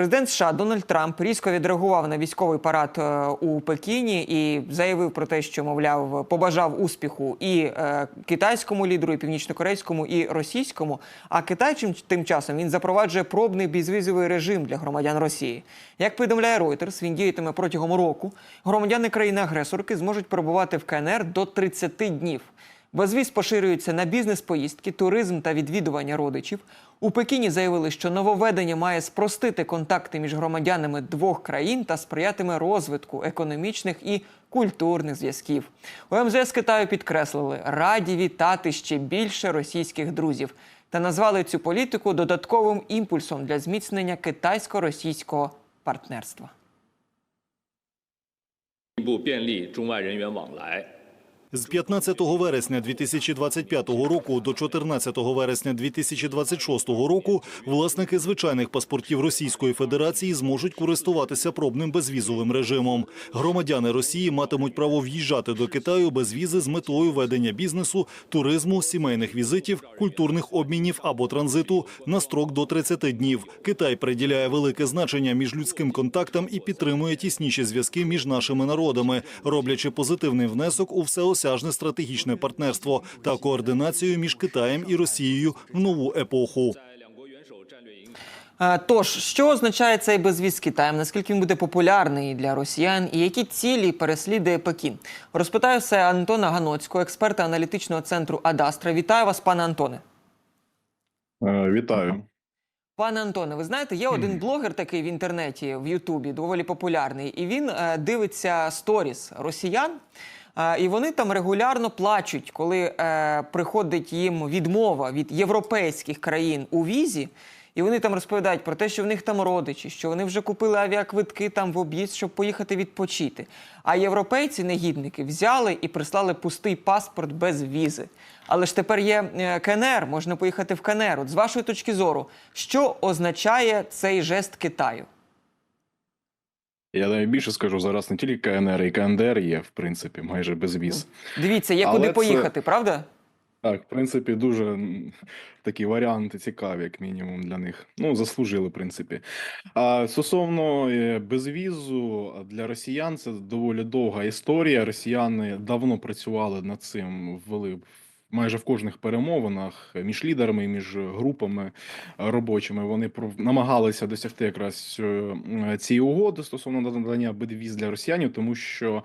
Президент США Дональд Трамп різко відреагував на військовий парад е, у Пекіні і заявив про те, що мовляв побажав успіху і е, китайському лідеру, і північнокорейському, і російському. А Китайчим тим часом він запроваджує пробний безвізовий режим для громадян Росії. Як повідомляє Reuters, він діятиме протягом року. Громадяни країни-агресорки зможуть перебувати в КНР до 30 днів. Безвіз поширюється на бізнес-поїздки, туризм та відвідування родичів. У Пекіні заявили, що нововведення має спростити контакти між громадянами двох країн та сприятиме розвитку економічних і культурних зв'язків. У МЗС Китаю підкреслили, раді вітати ще більше російських друзів та назвали цю політику додатковим імпульсом для зміцнення китайсько-російського партнерства. 进一步便利中外人员往来。 З 15 вересня 2025 року до 14 вересня 2026 року власники звичайних паспортів Російської Федерації зможуть користуватися пробним безвізовим режимом. Громадяни Росії матимуть право в'їжджати до Китаю без візи з метою ведення бізнесу, туризму, сімейних візитів, культурних обмінів або транзиту на строк до 30 днів. Китай приділяє велике значення міжлюдським контактам і підтримує тісніші зв'язки між нашими народами, роблячи позитивний внесок у повсякдосяжне стратегічне партнерство та координацію між Китаєм і Росією в нову епоху. Тож що означає цей безвіз з Китаєм? Наскільки він буде популярний для росіян, і які цілі переслідує Пекін? Розпитаю все Антона Ганоцького, експерта аналітичного центру Адастра. Вітаю вас, пане Антоне. Е, вітаю. Пане Антоне, ви знаєте, є один блогер такий в інтернеті в Ютубі, доволі популярний, і він е, дивиться сторіс росіян е, І вони там регулярно плачуть, коли е, приходить їм відмова від європейських країн у візі. І вони там розповідають про те, що в них там родичі, що вони вже купили авіаквитки там в об'їзд, щоб поїхати відпочити. А європейці, негідники, взяли і прислали пустий паспорт без візи. Але ж тепер є е, КНР, можна поїхати в КНР. От з вашої точки зору, що означає цей жест Китаю? Я навіть більше скажу, зараз не тільки КНР і КНДР є, в принципі, майже безвіз. Дивіться, є Але куди це- поїхати, правда? Так, в принципі, дуже такі варіанти цікаві, як мінімум, для них. Ну, заслужили, в принципі. А стосовно е, безвізу для росіян, це доволі довга історія. Росіяни давно працювали над цим, ввели майже в кожних перемовинах між лідерами, між групами робочими. Вони намагалися досягти якраз е, цієї угоди стосовно надання безвіз для росіянів, тому що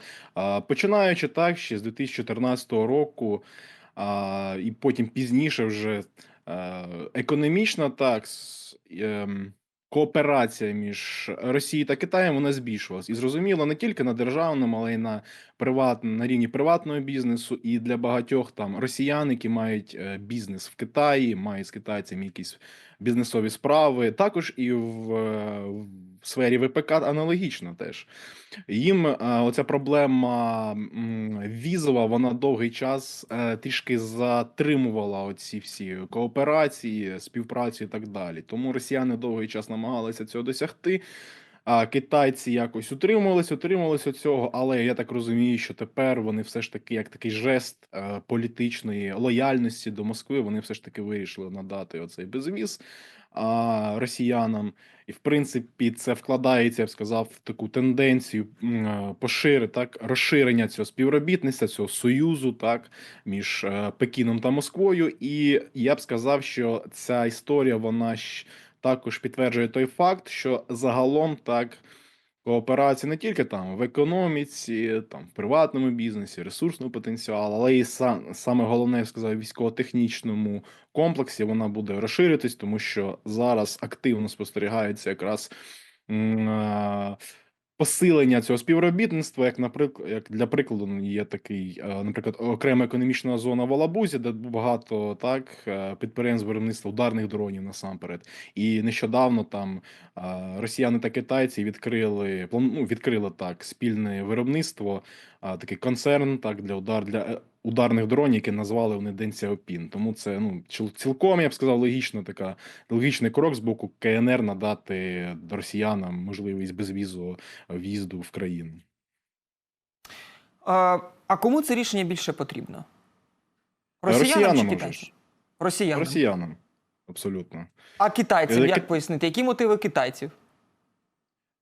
починаючи так, ще з 2014 року. І потім пізніше вже е, економічна так с- ем, кооперація між Росією та Китаєм вона збільшувалась. І зрозуміло, не тільки на державному, але й на приватному на рівні приватного бізнесу. І для багатьох там росіян, які мають е, бізнес в Китаї, мають з китайцями якісь бізнесові справи, також і в, е, в сфері ВПК аналогічно теж. Їм е, оця проблема візова, вона довгий час е, трішки затримувала оці всі кооперації, співпрацю і так далі. Тому росіяни довгий час намагалися цього досягти. А китайці якось утримувалися від цього, але я так розумію, що тепер вони все ж таки, як такий жест е, політичної лояльності до Москви, вони все ж таки вирішили надати оцей безвіз а, росіянам. І в принципі, це вкладається, я б сказав, в таку тенденцію е, пошири, так розширення цього співробітництва, цього союзу, так між е, Пекіном та Москвою. І я б сказав, що ця історія вона також підтверджує той факт, що загалом так. Кооперація не тільки там в економіці, там в приватному бізнесі, ресурсного потенціалу, але і сам, саме головне, я сказав, військово-технічному комплексі вона буде розширитись, тому що зараз активно спостерігається якраз м, посилення цього співробітництва, як наприклад, як для прикладу, ну, є такий, е, наприклад, окрема економічна зона в Алабузі, де багато так е, підприємств виробництва ударних дронів насамперед. І нещодавно там е, росіяни та китайці відкрили ну, відкрили так спільне виробництво, такий концерн так для удар для ударних дронів, які назвали вони День Сяопін. Тому це ну цілком я б сказав логічно така логічний крок з боку КНР надати росіянам можливість безвізового в'їзду в країну. А, а кому це рішення більше потрібно? Росіянам, Росіянам чи китайцям? Росіянам. Росіянам, абсолютно. А китайцям Е, як пояснити? Які мотиви китайців?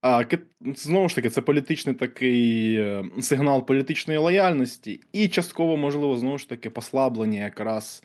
А Кит- знову ж таки, це політичний такий е, сигнал політичної лояльності, і частково, можливо, знову ж таки, послаблення якраз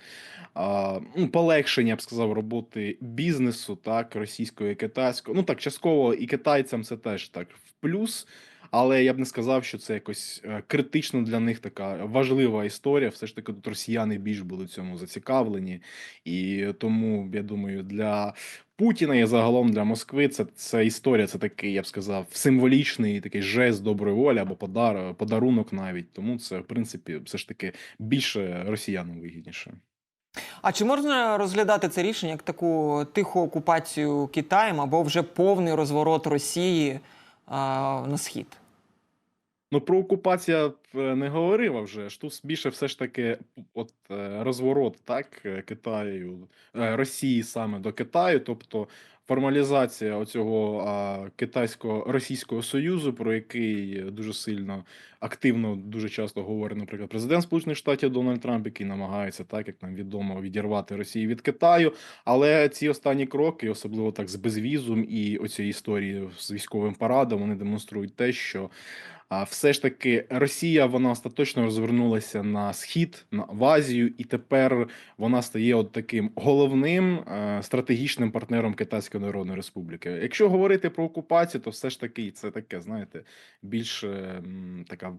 а, ну, полегшення, я б сказав, роботи бізнесу, так, російського і китайського. Ну так, частково і китайцям це теж так в плюс. Але я б не сказав, що це якось е, критично для них така важлива історія. Все ж таки, тут росіяни більш були в цьому зацікавлені, і тому я думаю, для Путіна і загалом для Москви це, це історія, це такий, я б сказав, символічний такий жест доброї волі або подар, подарунок навіть. Тому це, в принципі, все ж таки більше росіянам вигідніше. А чи можна розглядати це рішення як таку тиху окупацію Китаєм або вже повний розворот Росії на схід? Ну, про окупацію я е, не говорив вже ж. Тут більше все ж таки от е, розворот, так, е, Китаю, Росії саме до Китаю, тобто формалізація оцього китайсько-російського союзу, про який дуже сильно активно дуже часто говорить, наприклад, президент Сполучених Штатів Дональд Трамп, який намагається, так як нам відомо, відірвати Росію від Китаю. Але ці останні кроки, особливо так з безвізом і оцієї історії з військовим парадом, вони демонструють те, що а все ж таки Росія вона остаточно розвернулася на схід, на в Азію, і тепер вона стає от таким головним е, стратегічним партнером Китайської Народної Республіки. Якщо говорити про окупацію, то все ж таки це таке, знаєте, більш е, така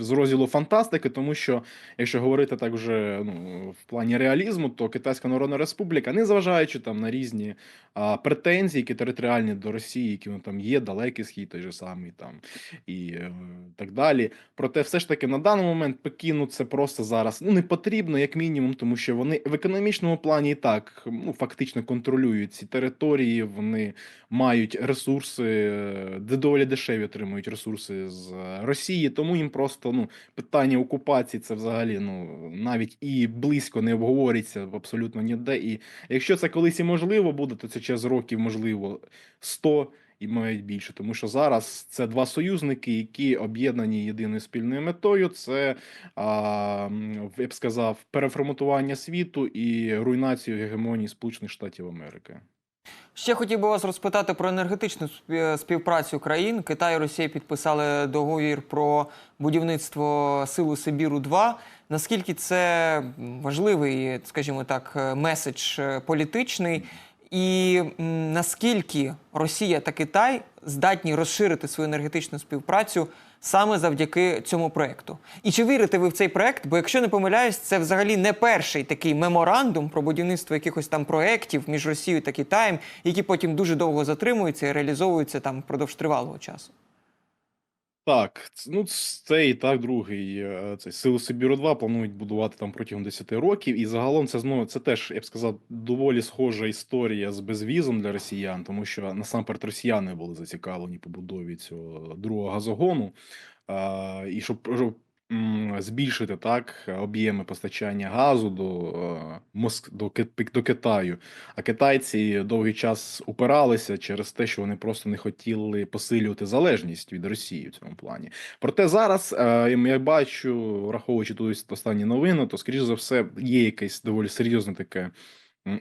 з розділу фантастики, тому що якщо говорити так вже ну в плані реалізму, то Китайська Народна Республіка, незважаючи там на різні а, претензії, які територіальні до Росії, які ну, там є, далекий схід, той же самий там і е, так далі. Проте, все ж таки, на даний момент Пекіну це просто зараз ну не потрібно, як мінімум, тому що вони в економічному плані і так ну фактично контролюють ці території. Вони мають ресурси, де доволі дешеві отримують ресурси з Росії. Тому їм просто ну питання окупації це взагалі ну навіть і близько не обговорюється абсолютно ніде. І якщо це колись і можливо буде, то це через років можливо 100 і мають більше, тому що зараз це два союзники, які об'єднані єдиною спільною метою. Це а, я б сказав переформатування світу і руйнацію гегемонії Сполучених Штатів Америки. Ще хотів би вас розпитати про енергетичну співпрацю країн. Китай і Росія підписали договір про будівництво силу Сибіру 2 Наскільки це важливий, скажімо так, е, меседж е, політичний, і наскільки Росія та Китай здатні розширити свою енергетичну співпрацю саме завдяки цьому проекту? І чи вірите ви в цей проект? Бо якщо не помиляюсь, це взагалі не перший такий меморандум про будівництво якихось там проєктів між Росією та Китаєм, які потім дуже довго затримуються і реалізовуються там впродовж тривалого часу. Так, ну цей це і так другий е, цей Сили Сибіру 2 планують будувати там протягом 10 років. І загалом це знову це теж, я б сказав, доволі схожа історія з безвізом для росіян, тому що насамперед росіяни були зацікавлені побудові цього другого газогону. А, і щоб, щоб збільшити так об'єми постачання газу до е, Моск до, до Китаю. А китайці довгий час упиралися через те, що вони просто не хотіли посилювати залежність від Росії в цьому плані. Проте зараз е, я бачу, враховуючи тут останні новини, то скоріш за все є якесь доволі серйозне таке.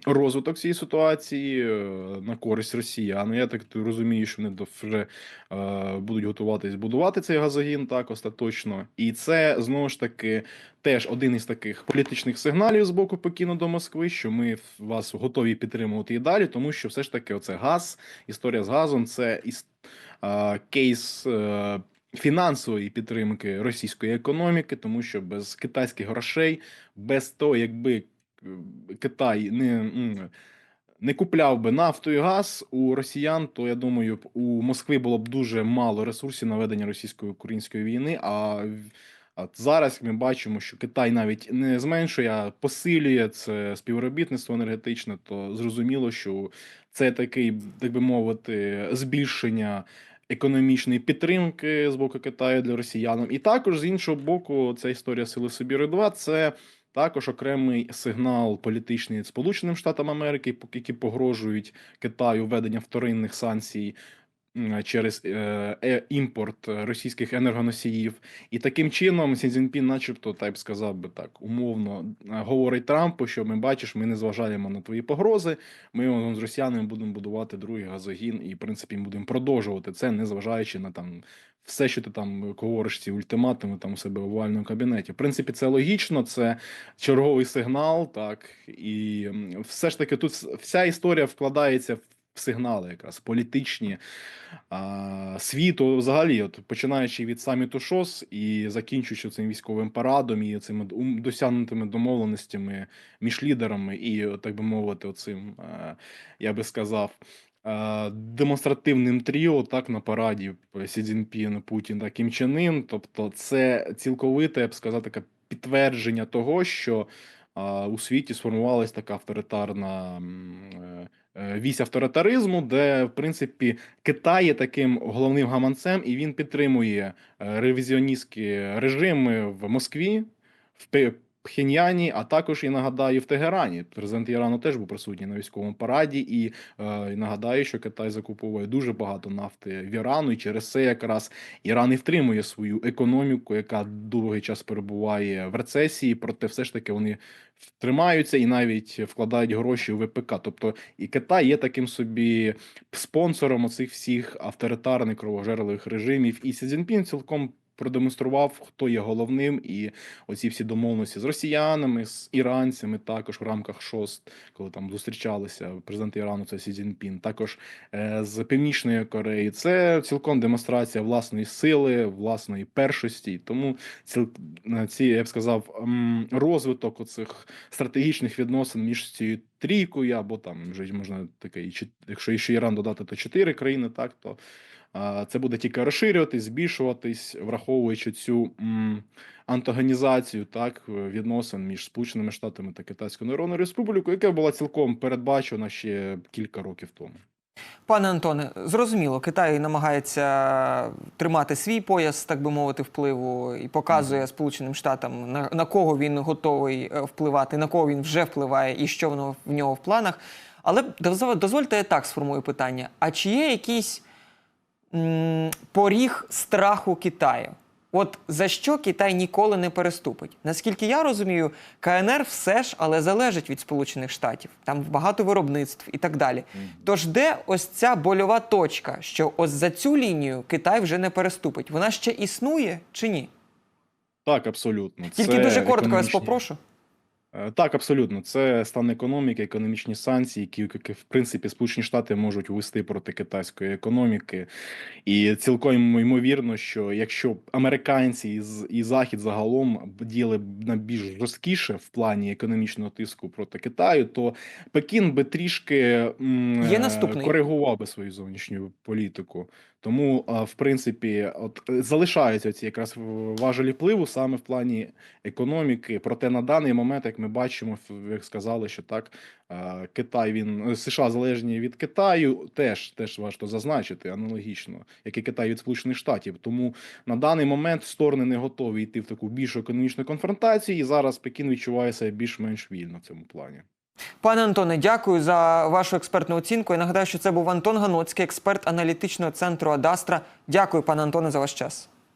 Розвиток цієї ситуації е, на користь росіян. Я так розумію, що вони вже е, будуть готуватись будувати цей газогін так остаточно. І це знову ж таки теж один із таких політичних сигналів з боку Пекіну до Москви, що ми вас готові підтримувати і далі, тому що все ж таки, оце газ, історія з газом, це іс- кейс. е, Фінансової підтримки російської економіки, тому що без китайських грошей, без того, якби Китай не, не купляв би нафту і газ у росіян, то я думаю, у Москви було б дуже мало ресурсів на ведення російсько-української війни. А а зараз ми бачимо, що Китай навіть не зменшує, а посилює це співробітництво енергетичне, то зрозуміло, що це такий, так би мовити, збільшення економічної підтримки з боку Китаю для росіян. І також з іншого боку, ця історія Сили Сибіри 2 це також окремий сигнал політичний Сполученим Штатам Америки, які погрожують Китаю введення вторинних санкцій через е, е, імпорт е, російських енергоносіїв. І таким чином Сі Цзіньпін, начебто, так сказав би так, умовно е, говорить Трампу, що ми бачиш, ми не зважаємо на твої погрози. Ми з росіянами будемо будувати другий газогін, і в принципі будемо продовжувати це, не зважаючи на там. Все, що ти там говориш, ці ультиматуми там у себе в овальному кабінеті. В принципі, це логічно, це черговий сигнал, так і все ж таки тут вся історія вкладається в сигнали, якраз політичні а, світу, взагалі, от починаючи від саміту ШОС і закінчуючи цим військовим парадом і цими досягнутими домовленостями між лідерами, і так би мовити, оцим, е, я би сказав. е, Демонстративним тріо так на параді Сі Цзіньпін, Путін та Кім Чен Ін. Тобто, це цілковите, я б сказав, таке підтвердження того, що а, у світі сформувалась така авторитарна е, вісь авторитаризму, де, в принципі, Китай є таким головним гаманцем, і він підтримує е, ревізіоністські режими в Москві, в Пхеньяні, а також і нагадаю в Тегерані. Президент Ірану теж був присутній на військовому параді, і е, і нагадаю, що Китай закуповує дуже багато нафти в Ірану, і через це якраз Іран і втримує свою економіку, яка довгий час перебуває в рецесії, проте все ж таки вони тримаються і навіть вкладають гроші у ВПК. Тобто і Китай є таким собі спонсором оцих всіх авторитарних кровожерливих режимів. І Сі Цзіньпін цілком продемонстрував, хто є головним, і оці всі домовленості з росіянами, з іранцями, також в рамках ШОС, коли там зустрічалися президент Ірану, це Сі Цзіньпін, також е, з Північної Кореї. Це цілком демонстрація власної сили, власної першості. Тому е, ці, я б сказав, розвиток оцих стратегічних відносин між цією трійкою, або там вже можна таке, якщо ще Іран додати, то чотири країни, так то. Це буде тільки розширюватись, збільшуватись, враховуючи цю антагонізацію так відносин між Сполученими Штатами та Китайською Народною Республікою, яка була цілком передбачена ще кілька років тому. Пане Антоне, зрозуміло, Китай намагається тримати свій пояс, так би мовити, впливу, і показує Сполученим Штатам на, на кого він готовий е, впливати, на кого він вже впливає і що воно в нього в планах. Але дозвольте я так сформую питання: а чи є якийсь м, поріг страху Китаю? От за що Китай ніколи не переступить? Наскільки я розумію, КНР все ж але залежить від Сполучених Штатів, там багато виробництв і так далі. Тож де ось ця больова точка, що ось за цю лінію Китай вже не переступить? Вона ще існує чи ні? Так, абсолютно. Тільки Це дуже коротко вас попрошу. Е, Так, абсолютно. Це стан економіки, економічні санкції, які, в принципі Сполучені Штати можуть ввести проти китайської економіки. І цілком ймовірно, що якщо американці і, Захід загалом діяли б на більш жорсткіше в плані економічного тиску проти Китаю, то Пекін би трішки Є е, коригував би свою зовнішню політику. Тому, в принципі, от е, залишаються ці якраз важелі впливу саме в плані економіки. Проте на даний момент, як ми бачимо, як сказали, що так Китай він е, США залежні від Китаю, теж теж варто зазначити аналогічно, як і Китай від Сполучених Штатів. Тому на даний момент сторони не готові йти в таку більшу економічну конфронтацію, і зараз Пекін відчуває себе більш-менш вільно в цьому плані. Пане Антоне, дякую за вашу експертну оцінку. Я нагадаю, що це був Антон Ганоцький, експерт аналітичного центру Адастра. Дякую, пане Антоне, за ваш час.